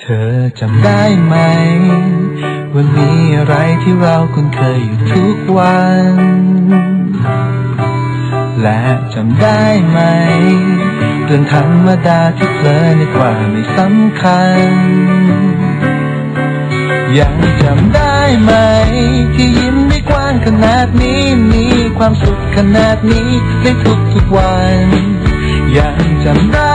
เธอจำได้ไหมว่ามีอะไรที่เราคุ้นเคยอยู่ทุกวัน และจำได้ไหมเรื่องธรรมดาที่เพลินในกว่าไม่สำคัญ ยังจำได้ไหม ที่ยิ้มได้กว้างขนาดนี้มีความสุขขนาดนี้ในทุกทุกๆวัน ยังจำได้